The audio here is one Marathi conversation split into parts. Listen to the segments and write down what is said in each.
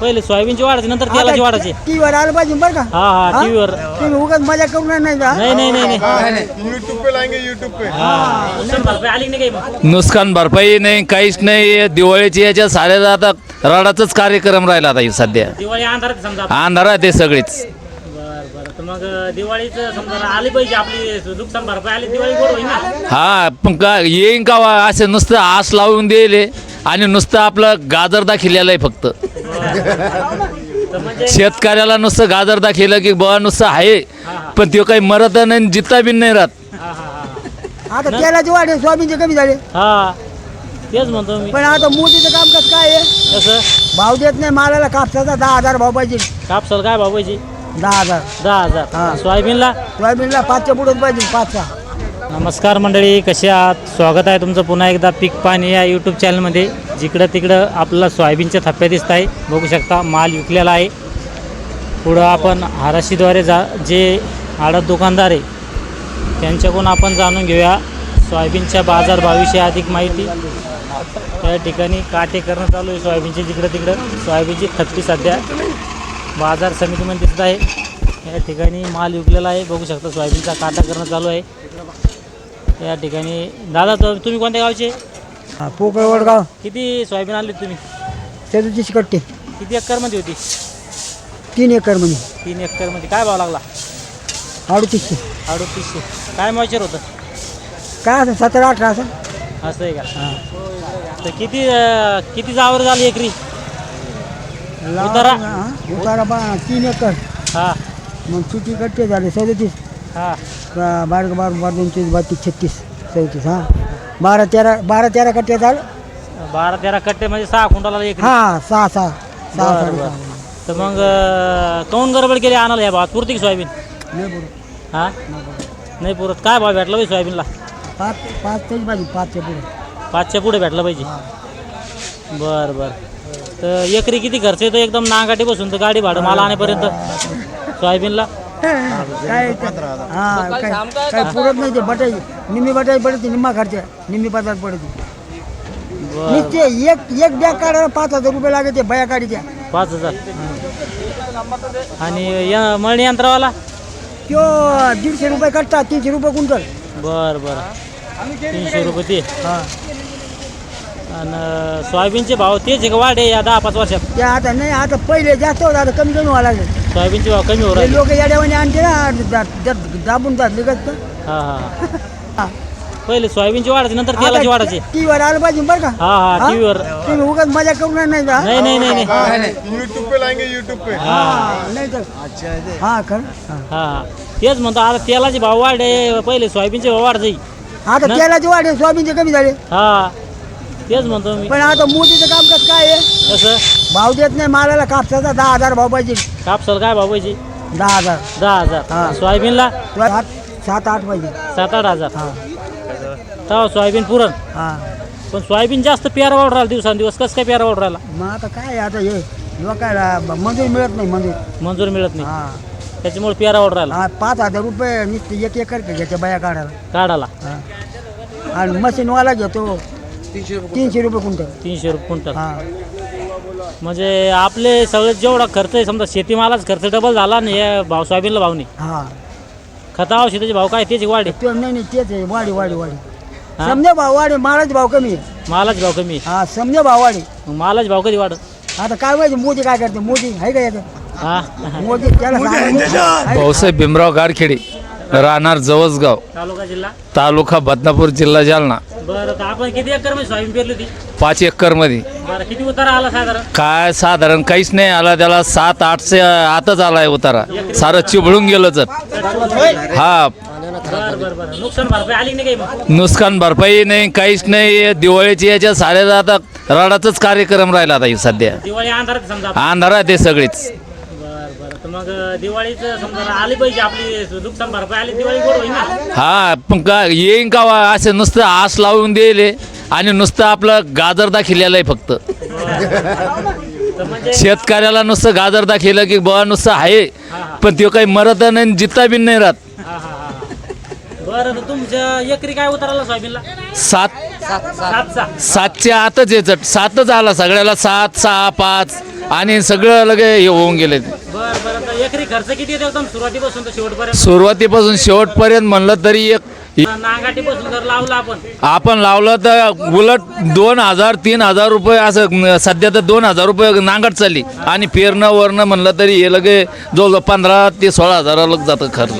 पहिले सोयाबीनची वाढायची नंतर तेलाची वाढायची. टीव्हीवर आलं पाहिजे बरं का? हा हा टीव्हीवर. तुम्ही उगाच मजा करू नाही का? नाही नाही नाही नाही. यूट्यूब पे लाएंगे यूट्यूब पे. हा नुकसान भरपाई आली नाही काही मग? नुकसान भरपाई नाही काहीच नाही. दिवाळीची याच्या साऱ्या आता रडाचाच कार्यक्रम राहिला आता हे सध्या. दिवाळी अंधारात समजा आपण. अंधारात आहे सगळीच. बरं बरं. तर मग दिवाळीचं समजा आली पाहिजे आपली नुकसान भरपाई आली दिवाळी गोड होईल ना? हा पण का येईन का वा असं नुसतं आस लावून दिले. आणि नुसतं आपलं गाजर दाखिलेलं आहे फक्त. शेतकऱ्याला नुसतं गाजर दाखिलं की बा नुसतं आहे पण तो काही मरत नाही जिता बी नाही राहत. आता तेलाची वाढ आहे, सोयाबीनचे कमी झाले. हा तेच म्हणतो मी. पण आता मोदीचं काम कसं काय आहे? कसं? भाव देत नाही मालाला कापसाचा दहा हजार भाव पाहिजे. कापसाला काय भाव पाहिजे? दहा हजार. दहा हा. हजार सोयाबीनला? सोयाबीनला पाचच्या पुढेच पाहिजे पाचचा नमस्कार मंडळी कसे आहात? स्वागत आहे तुमचं पुन्हा एकदा पीक पाणी या यूट्यूब चॅनलमध्ये जिकडं तिकडं आपल्याला सोयाबीनच्या थप्प्या दिसत आहे बघू शकता माल विकलेला आहे. पुढं आपण हाराशीद्वारे जा जे आडत दुकानदार आहे त्यांच्याकडून आपण जाणून घेऊया सोयाबीनच्या बाजारभावाविषयी अधिक माहिती. त्या ठिकाणी काटे करणं चालू आहे सोयाबीनची जिकडं तिकडं सोयाबीनची थप्पी सध्या बाजार समितीमध्ये दिसत आहे. या ठिकाणी माल विकलेला आहे. बघू शकता सोयाबीनचा काटा करणं चालू आहे. या ठिकाणी. दादा तो- तुम्ही कोणत्या गावचे? हा, पोकळ वडगाव. किती सोयाबीन आणली तुम्ही? सदतीस कट्टे. किती एकरमध्ये होती? तीन एकर तीन एकरमध्ये. काय भाव लागला? अडतीसशे. अडतीसशे. काय मॉइचर होतं? काय असं सतरा अठरा असं? असं आहे का? तर किती अं, किती जावर झाली एकरी? उतारा? हा, उतारा बा तीन एकर. हां. मग किती कट्टे झाले सदतीस. हां. बारा बारा बारा दोनतीस बत्तीस छत्तीस चौतीस हां. बारा तेरा बारा तेरा कट्टे झालं. बारा तेरा कट्टे म्हणजे सहा कुंटाला एकरी हा सहा सहा. सहा बरं तर मग अं, काऊन गडबड केली आणायला या भावात? पुरती की सोयाबीन? हां? नाही पुरत. काय भाव भेटला पाहिजे सोयाबीनला? पाच पाच तेच पाहिजे पाचच्या पुढे. पाचच्या पुढे भेटला पाहिजे. बरं बरं. तर एकरी किती खर्च येतो? एकदम नागाटी बसून तर गाडी भाडं मला आणेपर्यंत सोयाबीनला? काय हा काय काय पुरत नाही ते बटाई निम्मी बटाई पडते निम्मा खर्च. निम्मी पदार्थ पडते. नुसते एक एक बॅग काढायला पाच हजार रुपये लागते बया काढीच्या पाच हजार. आणि या मळणी यंत्रावाला? त्यो दीडशे रुपये कट्टा तीनशे रुपये क्विंटल. बरं बरं. तीनशे रुपये ते हा. आणि सोयाबीनचे भाव तेच आहे का वाढे या दहा पाच वर्षात? ते आता नाही आता पहिले जास्त होतं आता कमी कमी व्हायला लागले. सोयाबीनचे भाव कमी हो ते राहिले लोक येड्यावाने आणते ना दा- दा- दाबून जात लगत हां हां. पहिले सोयाबीनची वाढायची नंतर तेलाची वाढायची. टीव्हीवर आलं पाहिजे बरं का? हा हा टीव्हीवर. तुम्ही उगाच मजा करू नाही का? नाही नाही नाही नाही. यूट्यूब पे लाएंगे यूट्यूब पे. हा, नाही तर हा खरं? हा. हा तेच म्हणतो आता तेलाचे भाव वाढे पहिले सोयाबीनचे भाव वाढ आता ना- तेलाचे वाढे सोयाबीनचे कमी झाले. हा. तेच म्हणतो मी. पण आता मोदीचं काम कसं काय आहे? कसं? भाव देत नाही मालाला कापसाचा दहा हजार भाव पाहिजे. कापसाला काय भाव पाहिजे दहा हजार. दहा हा. हजार सोयाबीनला? सात सात आठ पाहिजे. सात आठ हजार. हा. तेव्हा सोयाबीन पुरण. हा. पण सोयाबीन जास्त पेरा वाढ राहिला दिवसांदिवस. कसं काय पेरा वाढ राहिला मग आता काय आता हे लोकायला मंजूर मिळत नाही मंजूर. मंजूर मिळत नाही. हा. त्याच्यामुळे पेरा वाढ राहिला हा पाच हजार रुपये नुसते एक एकर घ्यायच्या बाया काढायला. काढाला हा. आणि मशीनवाला घेतो. तीनशे रुपये क्विंटल. तीनशे रुपये क्विंटल. हा. म्हणजे आपले सगळे जेवढा खर्च आहे समजा शेतीमालाच खर्च डबल झाला ना या भाव सोयाबीनला भाव नाही हा. खता औषधाचे भाव काय त्याची वाढ आहे. ते नाही नाही तेच आहे. वाढी वाढी वाढी हा? समजा भाव वाढे मालाचे भाव कमी आहे. मालाच भाव कमी आहे. हा समजा भाव वाढे मग मालाच भाव कधी वाढत? आता काय माहिती मोदी काय करते? मोदी आहे का याचं? हा? मोदी त्याला? भाऊसाहेब भीमराव गारखेडे राहणार जवसगाव तालुका जिल्हा? तालुका बदनापूर जिल्हा जालना. बरं तर आपण किती एकरमध्ये सोयाबीन पेरली होती? पाच एकरमध्ये. बरं किती उतारा आला साधारण? काय साधारण काहीच नाही आला त्याला सात आठशे आतच आलाय उतारा. सारं चिबळून गेलं तर. हा. बरं बरं बरं. नुकसान भरपाई आली नाही काही मग? नुकसान भरपाई नाही काहीच नाही. दिवाळीची याच्या साऱ्या आता रडाचाच कार्यक्रम राहिला आता हे सध्या. दिवाळी अंधारात समजा. अंधारात आहे सगळीच. मग दिवाळीचं समजा आली पाहिजे आपली नुकसान भरपाई आली दिवाळी गोड होईल ना? हा पण का येईन का वा असं नुसतं आस लावून दिले आणि नुसतं आपलं गाजर दाखिलेलं आहे फक्त. तर म्हणजे शेतकऱ्याला नुसतं गाजर दाखिलं की बा नुसतं आहे पण तो काही मरत नाही जिता बी नाही राहत. हा हा. बरं तर तुमच्या एकरी काय उतराला सोयाबीनला? सात. सातचा. सातच्या आतच यायचं सातच आला सगळ्याला सात सहा पाच आणि सगळं लगे हे होऊन गेले. बरं बरं तर एकरी खर्च किती येतो एकदम सुरुवातीपासून तर शेवटपर्यंत. सुरुवातीपासून शेवटपर्यंत म्हणलं तरी एक नागाटीपासून जर लावला आपण. आपण लावलं तर उलट दोन हजार तीन हजार रुपये असं सध्या तर दोन हजार रुपये नांगट चालली. आणि पेरणं वरणं म्हणलं तरी हे लगे जवळजवळ पंधरा ते सोळा हजाराला जातं खर्च.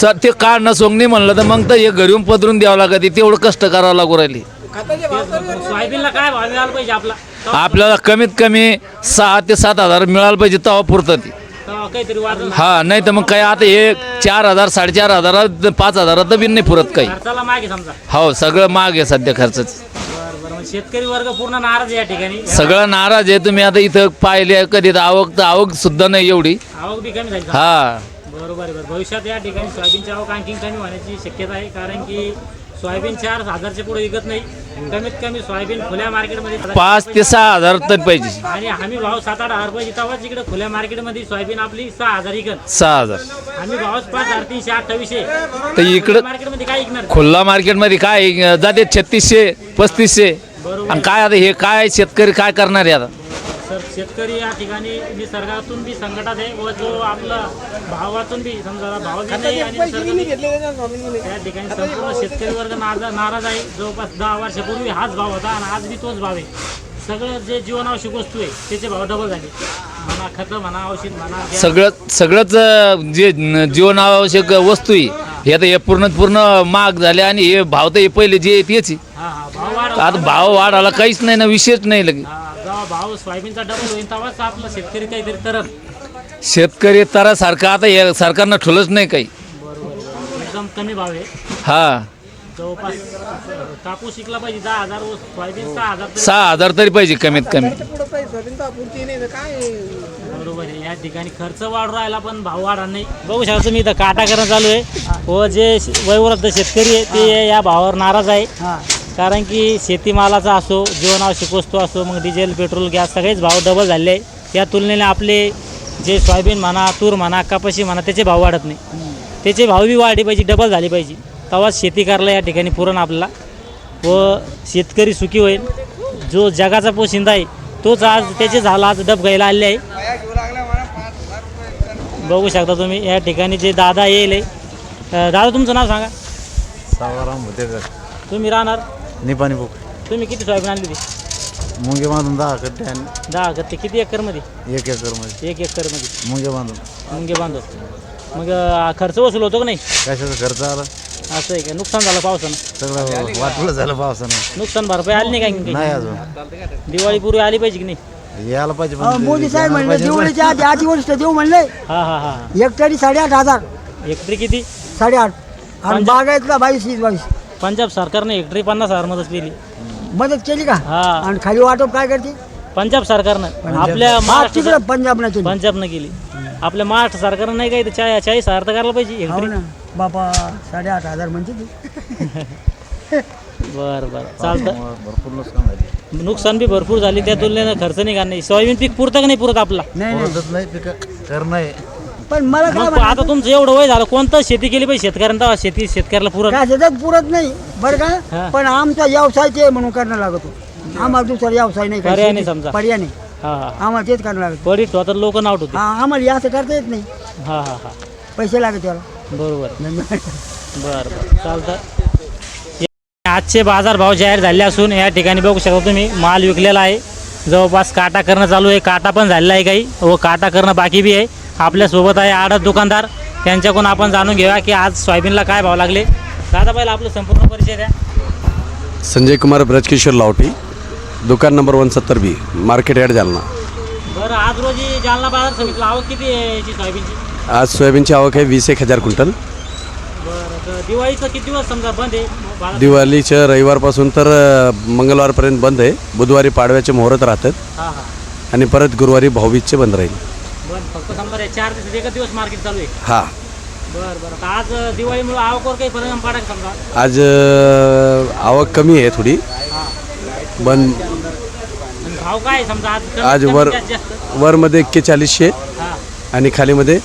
सर ते काढणं सोंगणी म्हणलं तर मग तर हे घरी येऊन पदरून द्यावं लागत तेवढं कष्ट करावं लागू राहिली. सोयाबीनला काय भाव मिळाला पाहिजे आपला? आपल्याला कमीत कमी सहा ते सात हजार मिळालं पाहिजे तेव्हा पुरतं ती. काहीतरी हा नाही तर मग काय आता हे चार हजार साडेचार हजारात पाच हजारात बी नाही पुरत काही. खर्चाला मागे समजा. हो सगळं महाग आहे सध्या खर्चच. बरं बरं मग शेतकरी वर्ग पूर्ण नाराज आहे या ठिकाणी. सगळं नाराज आहे तुम्ही आता इथं पाहिले कधी तर आवक तर आवक सुद्धा नाही एवढी. आवक बी कमी झाली हा. बरोबर आहे बरं भविष्यात या ठिकाणी सोयाबीनची आवक आणखी कमी होण्याची शक्यता आहे कारण की सोयाबीन चार हजारच्या पुढे विकत नाही. कमीत कमी सोयाबीन खुल्या मार्केटमध्ये पाच ते सहा हजार तर पाहिजे. आणि हमी भाव सात आठ हजार पाहिजे तेव्हाच इकडे खुल्या मार्केटमध्ये सोयाबीन आपली सहा हजार विकत. सहा हजार. हमी भाव पाच हजार तीनशे अठ्ठावीसशे. तर इकडं मार्केटमध्ये काय विकणार? खुल्ला मार्केटमध्ये काय जाते छत्तीसशे पस्तीसशे. आणि काय आता हे काय शेतकरी काय करणार आहे आता? सर शेतकरी या ठिकाणी निसर्गातून बी संकटात आहे व जो आपला भावातून बी समजा भाव बी नाही आणि निसर्ग बी- त्या ठिकाणी संपूर्ण शेतकरी वर्ग नाराज नाराज आहे जवळपास दहा वर्षापूर्वी हाच भाव होता आणि आज बी तोच भाव आहे सगळं जे जीवनावश्यक वस्तू आहे त्याचे भाव डबल झाले म्हणा खतं म्हणा औषध म्हणा. सगळं सगळंच अं, जे न- जीवनावश्यक वस्तू आहे हे आता हे पूर्ण पूर्ण महाग झाले आणि हे भाव तर हे पहिले जे आहे तेच आहे. हा हा भाव वाढ आता भाव वाढायला काहीच नाही ना विशेष नाही लगे हा, जेव्हा भाव सोयाबीनचा डबल होईल तेव्हाच आपलं शेतकरी काहीतरी करत शेतकरी तरासारखं आता हे सरकारनं ठुलंच नाही काही. बरोबर. एकदम कमी भाव आहे. हा. जवळपास कापूस शिकला पाहिजे दहा हजार व सोयाबीन सहा हजार तरी. सहा हजार तरी पाहिजे कमीत कमी. बरोबर आहे. या ठिकाणी खर्च वाढ राहिला पण भाव वाढा नाही. बघू शकता तुम्ही इथं काटा करणं चालू आहे. व जे वयवृद्ध शेतकरी आहे ते या भावावर नाराज आहे. हा. कारण की शेतीमालाचा असो जीवनावश्यक वस्तू असो मग डिझेल पेट्रोल गॅस सगळेच भाव डबल झाले आहे त्या तुलनेने आपले जे सोयाबीन म्हणा तूर म्हणा कपाशी म्हणा त्याचे भाव वाढत नाही. त्याचे भाव बी वाढले पाहिजे डबल झाले पाहिजे. तेव्हाच शेती करायला या ठिकाणी पुरण आपल्याला. व शेतकरी सुखी होईल. जो जगाचा पोशिंदा आहे तोच आज त्याचे झाला आज डब घ्यायला आले आहे. बघू शकता तुम्ही या ठिकाणी जे दादा येईल दादा तुमचं नाव सांगा. सावाराम होते तुम्ही राहणार? निपाणी बुक तुम्ही किती सोयाबीन आणली होती मुंगे बांधून दहा कट्टे आणि दहा गत्ते किती एकरमध्ये? एक एकरमध्ये. एक एकरमध्ये. मुंगे बांधून. मुंगे बांधव मग अं, खर्च वसूल होतो का नाही? कशाचा खर्च आला? असं आहे का? नुकसान झालं पावसानं? सगळं वाटलं झालं पावसानं. नुकसान भरपाई आली नाही काय नाही अजून. दिवाळीपूर्वी आली पाहिजे की नाही? यायला पाहिजे पण अहो, ते मोदी साहेब यायला म्हणले पाहिजे. पण. दिवाळीच्या आधी आधी वर्ष देऊ म्हणले. हा हा हा. हेक्टरी साडेआठ हजार. हेक्टरी किती? साडेआठ. आणि बागायतला बावीस वीस बावीस. पंजाब सरकारने हेक्टरी पन्नास हजार मदत केली. मदत केली का? हा. आणि खाली वाटप काय करते? पंजाब सरकारनं आपल्या हा, महाराष्ट्र तिकडं पंजाबनं केली. पंजाबनं केली. आपल्या महाराष्ट्र सरकारनं नाही काही तर चाळीस हजार तर करायला पाहिजे हो हेक्टरी ना. बापा साडेआठ हजार म्हणते ती. बरं बरं. चालतं. भरपूर नुकसान झाली. नुकसान बी भरपूर झाली. त्या तुलनेनं खर्च नाही का नाही सोयाबीन पीक पुरतं का नाही पुरत आपला? नाही नाही. बोलतच नाही पिक करणं आहे पण मला काय मग आता तुमचं एवढं वय झालं कोणतं शेती केली पाहिजे शेतकऱ्यांना? तेव्हा शेती शेतकऱ्याला पुरत काय शेतात पुरत नाही बरं हा. का पण आमचा व्यवसाय ते म्हणून करणं लागतो आम्हाला दुसरा व्यवसाय नाही पर्याय नाही समजा. पर्याय नाही. हा हा. आम्हाला तेच करणं लागतं पडीत तर लोक नाव ठेवते हा आम्हाला हे असं करता येत नाही. हा हा हा. पैसे लागत त्याला. बरोबर. बरं बरं. चालतं. आजचे बाजारभाव जाहीर झाले असून या ठिकाणी बघू शकता तुम्ही माल विकलेला आहे. जवळपास काटा करणं चालू आहे. काटा पण झालेला आहे काही. व काटा करणं बाकी बी आहे. आपल्यासोबत आहे आडत दुकानदार. त्यांच्याकडून आपण जाणून घेऊया की आज सोयाबीनला काय भाव लागले. दादा पहिला आपलं संपूर्ण परिचय द्या. संजय कुमार ब्रजकिशोर लावटी. दुकान नंबर वन सत्तर बी मार्केट यार्ड जालना. बरं आज रोजी जालना बाजार समितीला आवक किती आहे याची सोयाबीनची? आज सोयाबीनची आवक आहे वीस एक हजार क्विंटल. बरं तर दिवाळीचं किती दिवस समजा बंद आहे? बाजार दिवाळीच्या रविवारपासून तर अ, मंगळवारपर्यंत बंद आहे. बुधवारी पाडव्याचे मुहूर्त राहतात. हां हां. आणि परत गुरुवारी भाऊबीजचे बंद राहील. फक्त समजा या चार दिवसात एकच दिवस मार्केट चालू आहे. हा. बरं बरं. तर आज दिवाळीमुळे आवकवर काही परिणाम पडा का समजा? आज अ, आवक कमी आहे थोडी. आणि भाव काय आहे समजा? आज कमी- आज कमी वर जास्त जास्त. वरमध्ये एक्केचाळीसशे हां. आणि खालीमध्ये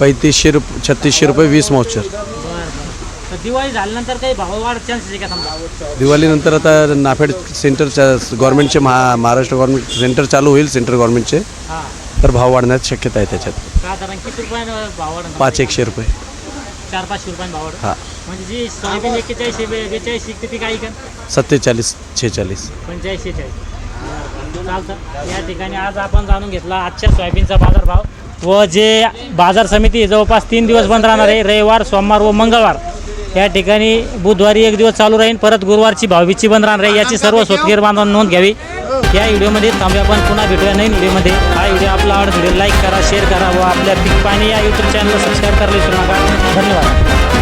पैतीसशे रुप छत्तीसशे रुपये वीस मॉच्चर बरं बरं. दिवाळी झाल्यानंतर काही भाव वाढ चान्सेस आहे का समजा? दिवाळीनंतर आता नाफेड सेंटरच्या गव्हर्नमेंटचे महा महाराष्ट्र गव्हर्नमेंट सेंटर चालू होईल सेंट्रल गव्हर्नमेंटचे हां. तर भाव वाढण्याची शक्यता आहे त्याच्यात. साधारण किती रुपयानं भाव वाढ पाच एकशे रुपये. चार पाचशे रुपयानं भाव हां. म्हणजे जी सोयाबीन एक्केचाळीस बेचाळीस विकते ती काही का? सत्तेचाळीस छेचाळीस चालतं. या ठिकाणी आज आपण जाणून घेतला आजच्या सोयाबीनचा बाजारभाव व जे बाजार समिती जवळपास तीन दिवस बंद राहणार आहे रविवार सोमवार व मंगळवार. या ठिकाणी बुधवारी एक दिवस चालू राहील परत गुरुवारची भावीची बंद राहणार आहे. याची सर्व स्वतगीर बांधवांनी नोंद घ्यावी. या व्हिडिओमध्ये थांबूया. पण पुन्हा भेटूया नवीन व्हिडिओमध्ये. हा व्हिडिओ आपला आवडत व्हिडिओ लाईक करा शेअर करा व आपल्या पिक पाणी या यूट्यूब चॅनलला सबस्क्राईब करायला विसरू नका. धन्यवाद.